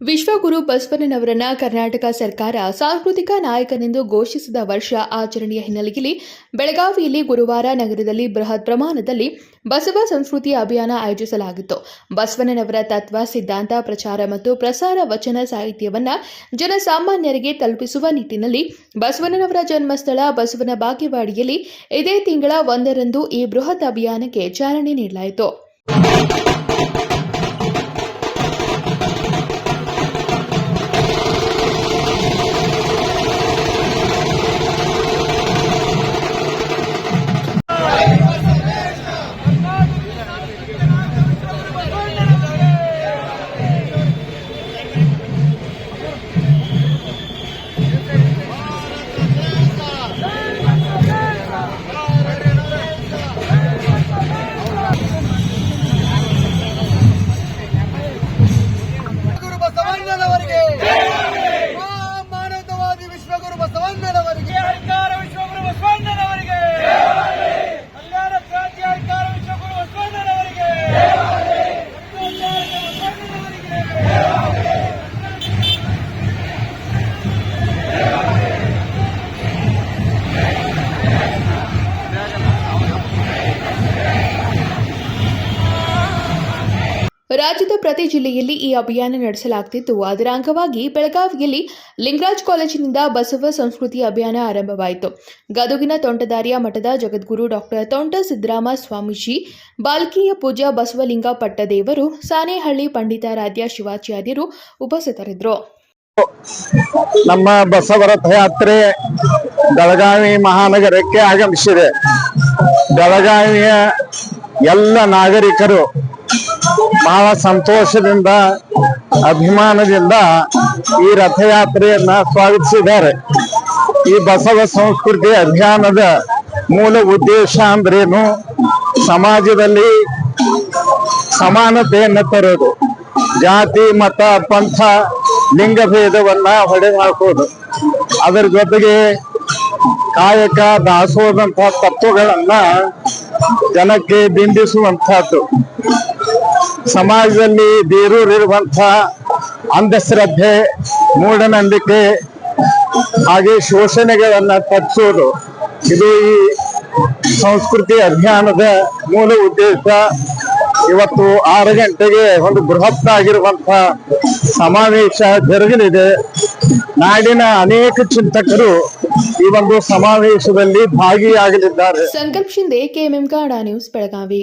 ವಿಶ್ವಗುರು ಬಸವಣ್ಣನವರನ್ನ ಕರ್ನಾಟಕ ಸರ್ಕಾರ ಸಾಂಸ್ಕೃತಿಕ ನಾಯಕನೆಂದು ಘೋಷಿಸಿದ ವರ್ಷ ಆಚರಣೆಯ ಹಿನ್ನೆಲೆಯಲ್ಲಿ ಬೆಳಗಾವಿಯಲ್ಲಿ ಗುರುವಾರ ನಗರದಲ್ಲಿ ಬೃಹತ್ ಪ್ರಮಾಣದಲ್ಲಿ ಬಸವ ಸಂಸ್ಕೃತಿ ಅಭಿಯಾನ ಆಯೋಜಿಸಲಾಗಿತ್ತು. ಬಸವಣ್ಣನವರ ತತ್ವ, ಸಿದ್ಧಾಂತ, ಪ್ರಚಾರ ಮತ್ತು ಪ್ರಸಾರ ವಚನ ಸಾಹಿತ್ಯವನ್ನು ಜನಸಾಮಾನ್ಯರಿಗೆ ತಲುಪಿಸುವ ನಿಟ್ಟಿನಲ್ಲಿ ಬಸವಣ್ಣನವರ ಜನ್ಮಸ್ಥಳ ಬಸವನ ಬಾಗೇವಾಡಿಯಲ್ಲಿ ಇದೇ ತಿಂಗಳ ಒಂದರಂದು ಈ ಬೃಹತ್ ಅಭಿಯಾನಕ್ಕೆ ಚಾಲನೆ ನೀಡಲಾಯಿತು. ರಾಜ್ಯದ ಪ್ರತಿ ಜಿಲ್ಲೆಯಲ್ಲಿ ಈ ಅಭಿಯಾನ ನಡೆಸಲಾಗುತ್ತಿದ್ದು ಅದರ ಅಂಗವಾಗಿ ಬೆಳಗಾವಿಯಲ್ಲಿ ಲಿಂಗರಾಜ್ ಕಾಲೇಜಿನಿಂದ ಬಸವ ಸಂಸ್ಕೃತಿ ಅಭಿಯಾನ ಆರಂಭವಾಯಿತು. ಗದುಗಿನ ತೋಂಟದಾರ್ಯ ಮಠದ ಜಗದ್ಗುರು ಡಾಕ್ಟರ್ ತೋಂಟ ಸಿದ್ದರಾಮ ಸ್ವಾಮೀಜಿ, ಬಾಲ್ಕಿಯ ಪೂಜಾ ಬಸವಲಿಂಗ ಪಟ್ಟದೇವರು ಸಾನೇಹಳ್ಳಿ ಪಂಡಿತಾರಾಧ್ಯ ಶಿವಾಚಾರ್ಯರು ಉಪಸ್ಥಿತರಿದ್ದರು. ನಮ್ಮ ಬಸವ ರಥಯಾತ್ರೆ ಬೆಳಗಾವಿ ಮಹಾನಗರಕ್ಕೆ ಆಗಮಿಸಿದೆ. ಬೆಳಗಾವಿಯ ಎಲ್ಲ ನಾಗರಿಕರು ಬಹಳ ಸಂತೋಷದಿಂದ, ಅಭಿಮಾನದಿಂದ ಈ ರಥಯಾತ್ರೆಯನ್ನ ಸ್ವಾಗತಿಸಿದ್ದಾರೆ. ಈ ಬಸವ ಸಂಸ್ಕೃತಿ ಅಭಿಯಾನದ ಮೂಲ ಉದ್ದೇಶ ಅಂದ್ರೇನು? ಸಮಾಜದಲ್ಲಿ ಸಮಾನತೆಯನ್ನು ತರೋದು, ಜಾತಿ, ಮತ, ಪಂಥ ಲಿಂಗ ಭೇದವನ್ನ ಹೊಡೆ ಹಾಕೋದು ಅದರ ಜೊತೆಗೆ ಕಾಯಕ ದಾಸೋದಂತಹ ತತ್ವಗಳನ್ನ ಜನಕ್ಕೆ ಬಿಂಬಿಸುವಂತಹದ್ದು ಸಮಾಜದಲ್ಲಿ ಬೇರೂರಿರುವಂತಹ ಅಂಧಶ್ರದ್ಧೆ, ಮೂಢನಂಬಿಕೆ, ಹಾಗೆ ಶೋಷಣೆಗಳನ್ನ ತಪ್ಪಿಸೋದು ಇದು ಈ ಸಂಸ್ಕೃತಿ ಅಭಿಯಾನದ ಮೂಲ ಉದ್ದೇಶ. ಇವತ್ತು ಆರು ಗಂಟೆಗೆ ಒಂದು ಬೃಹತ್ ಆಗಿರುವಂತಹ ಸಮಾವೇಶ ಜರುಗಲಿದೆ. ನಾಡಿನ ಅನೇಕ ಚಿಂತಕರು ಈ ಒಂದು ಸಮಾವೇಶದಲ್ಲಿ ಭಾಗಿಯಾಗಲಿದ್ದಾರೆ. ಸಂಕಲ್ಪ ಶಿಂದೆ ಕೆಎಂಎಂ ಗಾಡಾ ನ್ಯೂಸ್ ಬೆಳಗಾವಿ.